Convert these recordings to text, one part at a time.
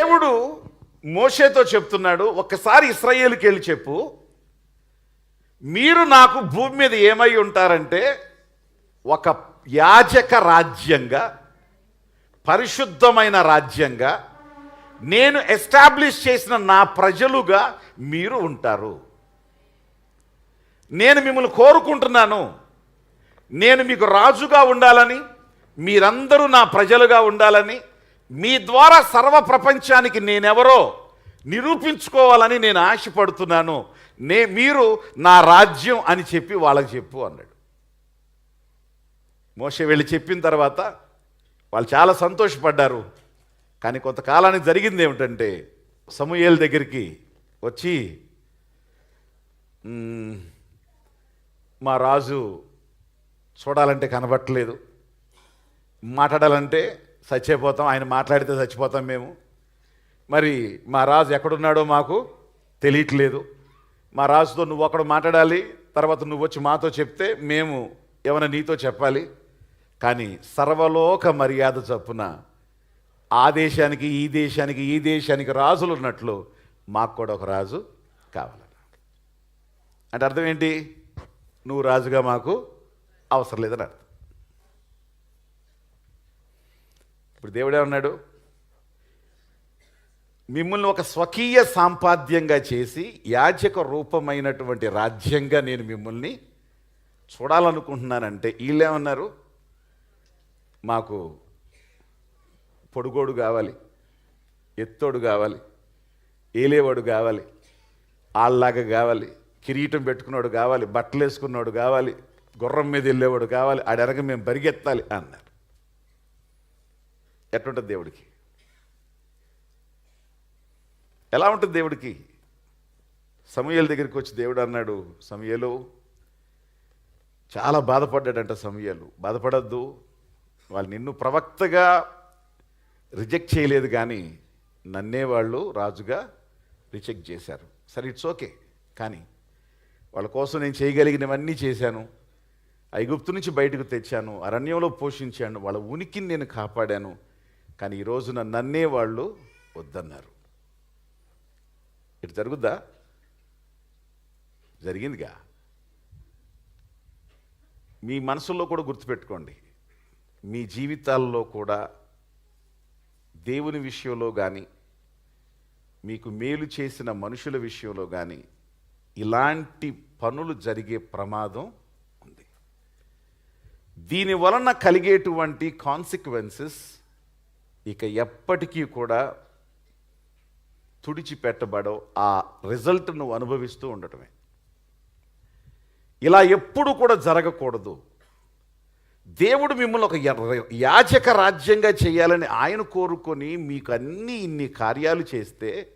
దేవుడు మోషేతో చెప్తున్నాడు ఒక్కసారి ఇస్రాయేల్కి వెళ్ళి చెప్పు. మీరు నాకు భూమి మీద ఏమై ఉంటారంటే ఒక యాజక రాజ్యంగా పరిశుద్ధమైన రాజ్యంగా నేను ఎస్టాబ్లిష్ చేసిన నా ప్రజలుగా మీరు ఉంటారు. నేను మిమ్మల్ని కోరుకుంటున్నాను. నేను మీకు రాజుగా ఉండాలని మీరందరూ నా ప్రజలుగా ఉండాలని మీ ద్వారా సర్వ ప్రపంచానికి నేనెవరో నిరూపించుకోవాలని నేను ఆశపడుతున్నాను. నే మీరు నా రాజ్యం అని చెప్పి వాళ్ళకి చెప్పు అన్నాడు. మోషే వెళ్ళి చెప్పిన తర్వాత వాళ్ళు చాలా సంతోషపడ్డారు. కానీ కొంతకాలానికి జరిగింది ఏమిటంటే సమూయేల్ దగ్గరికి వచ్చి మా రాజు చూడాలంటే కనబట్టలేదు. మాట్లాడాలంటే చచ్చిపోతాం ఆయన మాట్లాడితే చచ్చిపోతాం మేము. మరి మా రాజు ఎక్కడున్నాడో మాకు తెలియట్లేదు. మా రాజుతో నువ్వు ఒకడు మాట్లాడాలి తర్వాత నువ్వు వచ్చి మాతో చెప్తే మేము ఏమైనా నీతో చెప్పాలి. కానీ సర్వలోక మర్యాద చొప్పున ఆ దేశానికి ఈ దేశానికి ఈ దేశానికి రాజులు ఉన్నట్లు మాకు కూడా ఒక రాజు కావాలన్న అంటే అర్థం ఏంటి? నువ్వు రాజుగా మాకు అవసరం లేదని అర్థం. ఇప్పుడు దేవుడే ఉన్నాడు మిమ్మల్ని ఒక స్వకీయ సాంపాద్యంగా చేసి యాజక రూపమైనటువంటి రాజ్యంగా నేను మిమ్మల్ని చూడాలనుకుంటున్నానంటే వీళ్ళేమన్నారు మాకు పొడుగోడు కావాలి ఎత్తోడు కావాలి ఏలేవాడు కావాలి ఆళ్ళలాగా కావాలి కిరీటం పెట్టుకున్నాడు కావాలి బట్టలు వేసుకున్నాడు కావాలి గుర్రం మీద వెళ్ళేవాడు కావాలి ఆడెనక మేము పరిగెత్తాలి అన్నారు. ఎట్లుంటుంది దేవుడికి? ఎలా ఉంటుంది దేవుడికి? సమయల దగ్గరికి వచ్చి దేవుడు అన్నాడు సమయలు చాలా బాధపడ్డాడంట సమయలు. బాధపడద్దు వాళ్ళు నిన్ను ప్రవక్తగా రిజెక్ట్ చేయలేదు కానీ నన్నే వాళ్ళు రాజుగా రిజెక్ట్ చేశారు. సరే ఇట్స్ ఓకే. కానీ వాళ్ళ కోసం నేను చేయగలిగినవన్నీ చేశాను. ఐగుప్తు నుంచి బయటకు తెచ్చాను అరణ్యంలో పోషించాను వాళ్ళ ఉనికిని నేను కాపాడాను. కానీ ఈ రోజున నన్నే వాళ్ళు వద్దన్నారు. ఇటు జరుగుద్దా? జరిగిందిగా. మీ మనసులో కూడా గుర్తుపెట్టుకోండి. మీ జీవితాల్లో కూడా దేవుని విషయంలో కానీ మీకు మేలు చేసిన మనుషుల విషయంలో కానీ ఇలాంటి పనులు జరిగే ప్రమాదం ఉంది. దీని వలన కలిగేటువంటి కాన్సిక్వెన్సెస్ ఇక ఎప్పటికీ కూడా తుడిచిపెట్టబడో ఆ రిజల్ట్ నువ్వు అనుభవిస్తూ ఉండటమే. ఇలా ఎప్పుడు కూడా జరగకూడదు. దేవుడు మిమ్మల్ని ఒక యాచక యాజక రాజ్యంగా చేయాలని ఆయన కోరుకొని మీకు అన్ని ఇన్ని కార్యాలు చేస్తే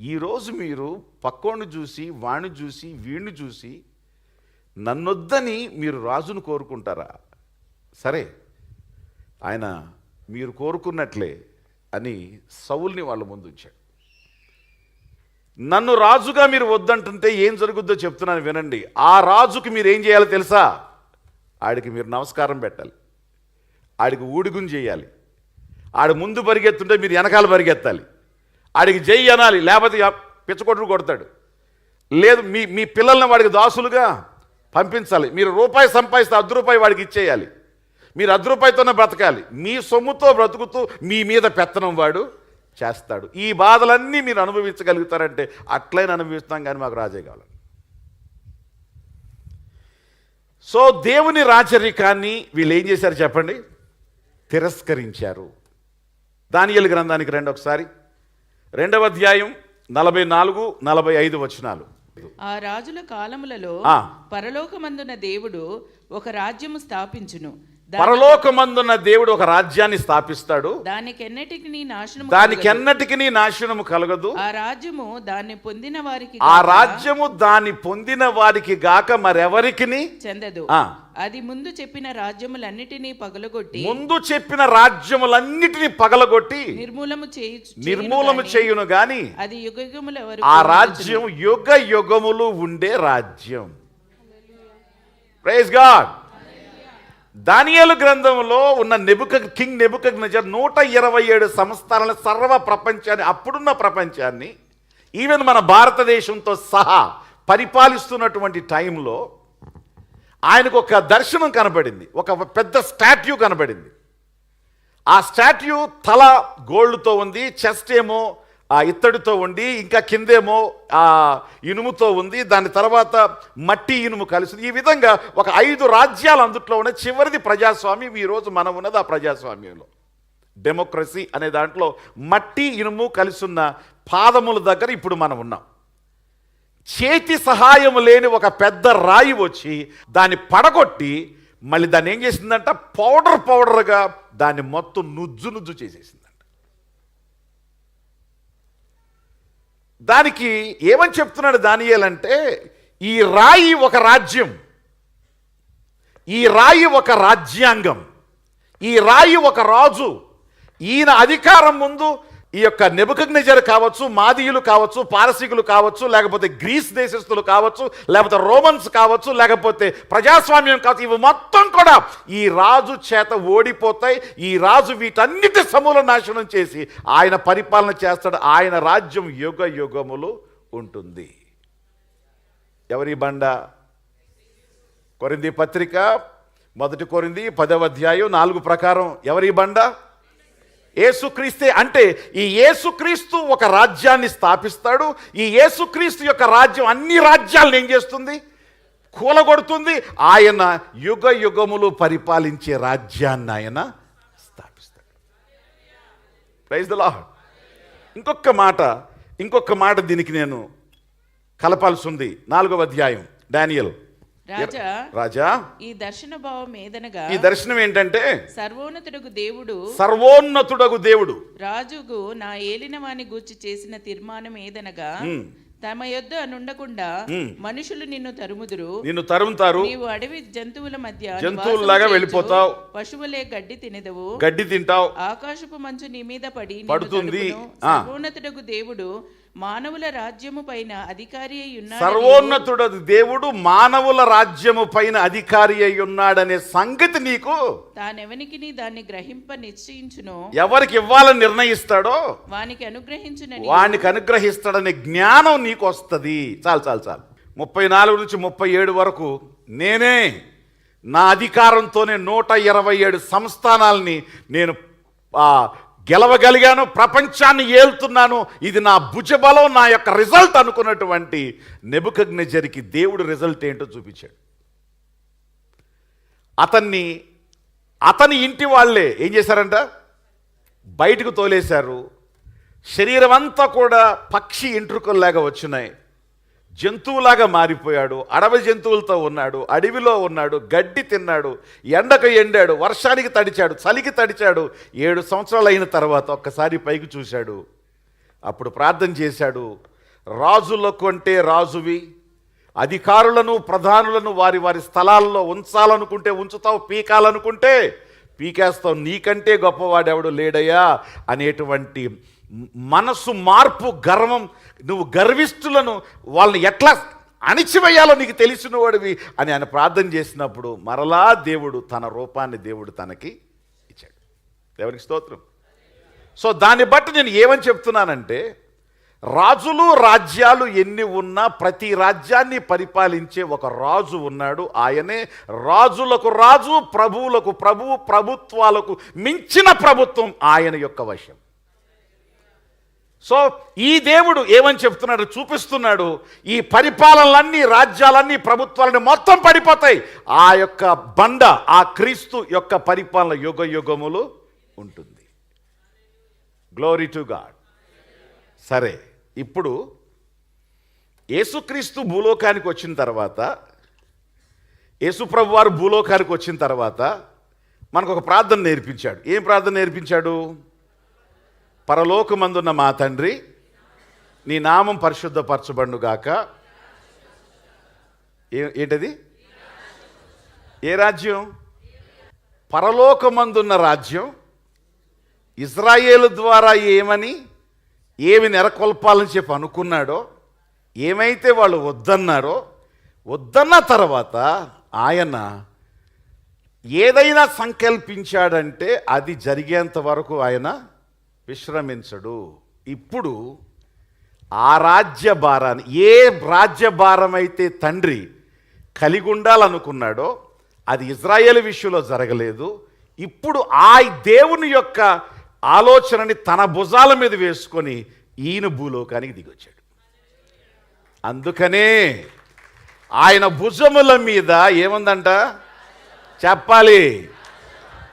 ఈరోజు మీరు పక్కోని చూసి వాణ్ణి చూసి వీణ్ణి చూసి నన్నొద్దని మీరు రాజును కోరుకుంటారా? సరే. ఆయన మీరు కోరుకున్నట్లే అని సౌల్ని వాళ్ళ ముందు ఉంచాడు. నన్ను రాజుగా మీరు వద్దంటుంటే ఏం జరుగుద్దో చెప్తున్నాను వినండి. ఆ రాజుకి మీరు ఏం చేయాలో తెలుసా? ఆడికి మీరు నమస్కారం పెట్టాలి. ఆడికి ఊడిగుని చేయాలి. ఆడు ముందు పరిగెత్తుంటే మీరు వెనకాల పరిగెత్తాలి. ఆడికి జై అనాలి లేకపోతే యా- పిచ్చకొట్టుడు కొడతాడు. లేదు మీ మీ పిల్లల్ని వాడికి దాసులుగా పంపించాలి. మీరు రూపాయి సంపాదిస్తే అర్ధ రూపాయి వాడికి ఇచ్చేయాలి. మీరు అర్ధ రూపాయితోనే బ్రతకాలి. మీ సొమ్ముతో బ్రతుకుతూ మీ మీద పెత్తనం వాడు చేస్తాడు. ఈ బాధలన్నీ మీరు అనుభవించగలుగుతారంటే అట్లయినా అనుభవిస్తాం కానీ మాకు రాజే కావాలి. సో దేవుని రాచరికాన్ని వీళ్ళు ఏం చేశారు చెప్పండి? తిరస్కరించారు. దానియలు గ్రంథానికి రండి ఒకసారి. రెండవ అధ్యాయం నలభై నాలుగు నలభై ఐదు వచనాలు. ఆ రాజుల కాలములలో. పరలోకమందున దేవుడు ఒక రాజ్యము స్థాపించును. పరలోకమందున్న దేవుడు ఒక రాజ్యాన్ని స్థాపిస్తాడు. దానికెన్నటికి నీ నాశనము దానికి కలుగదు. ఎన్నటికి నాశనము కలగదు. ఆ రాజ్యము దాన్ని పొందిన వారికి ఆ రాజ్యము దాన్ని పొందిన వారికి గాక మరెవరికి చెందదు. ఆ. అది ముందు చెప్పిన రాజ్యములన్నిటినీ పగలగొట్టి ముందు చెప్పిన రాజ్యములన్నిటిని పగలగొట్టి నిర్మూలము చేయు నిర్మూలము చేయును గాని అది యుగయుగముల ఆ వరకు రాజ్యం యుగ యుగములు ఉండే రాజ్యం. ప్రైజ్ గాడ్ దానియలు గ్రంథంలో ఉన్న నెబుక కింగ్ నెబుక నజర్ నూట ఇరవై ఏడు సంస్థానాల సర్వ ప్రపంచాన్ని అప్పుడున్న ప్రపంచాన్ని ఈవెన్ మన భారతదేశంతో సహా పరిపాలిస్తున్నటువంటి టైంలో ఆయనకు ఒక దర్శనం కనబడింది ఒక పెద్ద స్టాట్యూ కనబడింది. ఆ స్టాట్యూ తల గోల్డ్తో ఉంది చెస్ట్ ఏమో ఆ ఇత్తడితో ఉండి ఇంకా కిందేమో ఆ ఇనుముతో ఉంది దాని తర్వాత మట్టి ఇనుము కలిసింది ఈ విధంగా ఒక ఐదు రాజ్యాలు అందుట్లో ఉన్న చివరిది ప్రజాస్వామ్యం ఈరోజు మనం ఉన్నది ఆ ప్రజాస్వామ్యంలో. డెమోక్రసీ అనే దాంట్లో మట్టి ఇనుము కలిసున్న పాదముల దగ్గర ఇప్పుడు మనం ఉన్నాం. చేతి సహాయం లేని ఒక పెద్ద రాయి వచ్చి దాన్ని పడగొట్టి మళ్ళీ దాన్ని ఏం చేసిందంట? పౌడర్ పౌడర్గా దాన్ని మొత్తం నుజ్జు నుజ్జు చేసేసింది. దానికి ఏమని చెప్తున్నాడు దానియేలంటే ఈ రాయి ఒక రాజ్యం ఈ రాయి ఒక రాజ్యాంగం ఈ రాయి ఒక రాజు ఈయన అధికారం ముందు ఈ యొక్క నెబుకగ్నిజర్ కావచ్చు మాదీయులు కావచ్చు పారసీకులు కావచ్చు లేకపోతే గ్రీస్ దేశస్తులు కావచ్చు లేకపోతే రోమన్స్ కావచ్చు లేకపోతే ప్రజాస్వామ్యం కావచ్చు ఇవి మొత్తం కూడా ఈ రాజు చేత ఓడిపోతాయి. ఈ రాజు వీటన్నిటి సమూల నాశనం చేసి ఆయన పరిపాలన చేస్తాడు. ఆయన రాజ్యం యుగ యుగములు ఉంటుంది. ఎవరి బండ? కొరింది పత్రిక మొదటి కొరింది పదవ అధ్యాయం నాలుగు ప్రకారం. ఎవరి బండ? ఏసుక్రీస్తే అంటే ఈ ఏసుక్రీస్తు ఒక రాజ్యాన్ని స్థాపిస్తాడు. ఈ యేసుక్రీస్తు యొక్క రాజ్యం అన్ని రాజ్యాలను ఏం చేస్తుంది? కూలగొడుతుంది. ఆయన యుగ యుగములు పరిపాలించే రాజ్యాన్ని ఆయన స్థాపిస్తాడు. ప్రైజ్ ద లార్డ్ ఇంకొక మాట ఇంకొక మాట దీనికి నేను కలపాల్సి ఉంది. నాలుగవ అధ్యాయం. డానియల్. రాజా రాజా? ఈ దర్శన భావం ఏదనగా ఈ దర్శనం ఏంటంటే సర్వోన్నతుడుగు దేవుడు సర్వోన్నతుడగు దేవుడు. రాజుకు నా ఏలినవాని గూర్చి చేసిన తీర్మానం ఏదనగా తమ యొద్ద నుండకుండా మనుషులు నిన్ను తరుముదురు. నిన్ను తరుముతారు. నీవు అడవి జంతువుల మధ్య జంతువుల్లాగా వెళ్ళిపోతావు. పశువులే గడ్డి తినెదవు. గడ్డి తింటావు. ఆకాశపు మంచు నీ మీద పడి పడుతుంది. సర్వోన్నతుడగు దేవుడు మానవుల రాజ్యము పైన అధికారి అయి ఉన్నాడని సర్వోన్నతుడు దేవుడు మానవుల రాజ్యము పైన అధికారి అయి ఉన్నాడనే సంగతి నీకు. తానెవనికి దాన్ని గ్రహింప నిశ్చయించును? ఎవరికి ఇవ్వాలని నిర్ణయిస్తాడో? వానికి అనుగ్రహించునని. వానికి అనుగ్రహిస్తాడనే జ్ఞానం నీకు వస్తుంది చాలు చాలు చాలు. ముప్పై నాలుగు నుంచి ముప్పై ఏడు వరకు నేనే నా అధికారంతోనే నూట ఇరవై ఏడు సంస్థానాల్ని నేను ఆ, గెలవగలిగాను ప్రపంచాన్ని ఏలుతున్నాను ఇది నా భుజబలం నా యొక్క రిజల్ట్ అనుకున్నటువంటి నెబుకగ్నజరికి దేవుడు రిజల్ట్ ఏంటో చూపించాడు. అతన్ని అతని ఇంటి వాళ్ళే ఏం చేశారంట? బయటకు తోలేశారు. శరీరం అంతా కూడా పక్షి ఇంట్రుకల్లాగా వచ్చినాయి. జంతువులాగా మారిపోయాడు అడవి జంతువులతో ఉన్నాడు అడవిలో ఉన్నాడు గడ్డి తిన్నాడు ఎండకు ఎండాడు వర్షానికి తడిచాడు చలికి తడిచాడు ఏడు సంవత్సరాలు అయిన తర్వాత ఒక్కసారి పైకి చూశాడు. అప్పుడు ప్రార్థన చేశాడు రాజులకు అంటే రాజువి అధికారులను ప్రధానులను వారి వారి స్థలాల్లో ఉంచాలనుకుంటే ఉంచుతావు పీకాలనుకుంటే పీకేస్తావు నీకంటే గొప్పవాడెవడు లేడయ్యా? అనేటువంటి మనసు మార్పు గర్వం నువ్వు గర్విష్ఠులను వాళ్ళని ఎట్లా అణిచివేయాలో నీకు తెలిసినవాడివి అని ఆయన ప్రార్థన చేసినప్పుడు మరలా దేవుడు తన రూపాన్ని దేవుడు తనకి ఇచ్చాడు. దేవునికి స్తోత్రం. సో దాన్ని బట్టి నేను ఏమని చెప్తున్నానంటే రాజులు రాజ్యాలు ఎన్ని ఉన్నా ప్రతి రాజ్యాన్ని పరిపాలించే ఒక రాజు ఉన్నాడు. ఆయనే రాజులకు రాజు ప్రభువులకు ప్రభువు ప్రభుత్వాలకు మించిన ప్రభుత్వం ఆయన యొక్క వశం. సో ఈ దేవుడు ఏమని చెప్తున్నాడు? చూపిస్తున్నాడు ఈ పరిపాలనలన్నీ రాజ్యాలన్నీ ప్రభుత్వాలన్నీ మొత్తం పడిపోతాయి. ఆ యొక్క బండ ఆ క్రీస్తు యొక్క పరిపాలన యుగ యుగములు ఉంటుంది. గ్లోరీ టు గాడ్ సరే ఇప్పుడు యేసుక్రీస్తు భూలోకానికి వచ్చిన తర్వాత యేసుప్రభు వారు భూలోకానికి వచ్చిన తర్వాత మనకు ఒక ప్రార్థన నేర్పించాడు. ఏం ప్రార్థన నేర్పించాడు? పరలోకమందున్న మా తండ్రి నీ నామం పరిశుద్ధపరచబడుగాక ఏ ఏంటది? ఏ రాజ్యం? పరలోకమందున్న రాజ్యం. ఇజ్రాయేలు ద్వారా ఏమని ఏమి నెరకొల్పాలని చెప్పి అనుకున్నాడో ఏమైతే వాళ్ళు వద్దన్నారో వద్దన్న తర్వాత ఆయన ఏదైనా సంకల్పించాడంటే అది జరిగేంత వరకు ఆయన విశ్రమించడు. ఇప్పుడు ఆ రాజ్య భారాన్ని ఏ రాజ్య అయితే తండ్రి కలిగి ఉండాలనుకున్నాడో అది ఇజ్రాయేల్ విషయంలో జరగలేదు. ఇప్పుడు ఆ దేవుని యొక్క ఆలోచనని తన భుజాల మీద వేసుకొని ఈయన భూలోకానికి దిగొచ్చాడు. అందుకనే ఆయన భుజముల మీద ఏముందంట? చెప్పాలి.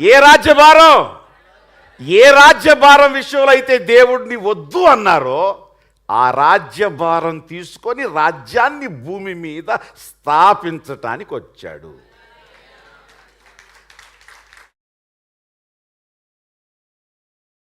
ఏ రాజ్యభారం ఏ రాజ్యభారం విషయంలో అయితే దేవుడిని వద్దు అన్నారో ఆ రాజ్యభారం తీసుకొని రాజ్యాన్ని భూమి మీద స్థాపించటానికి వచ్చాడు.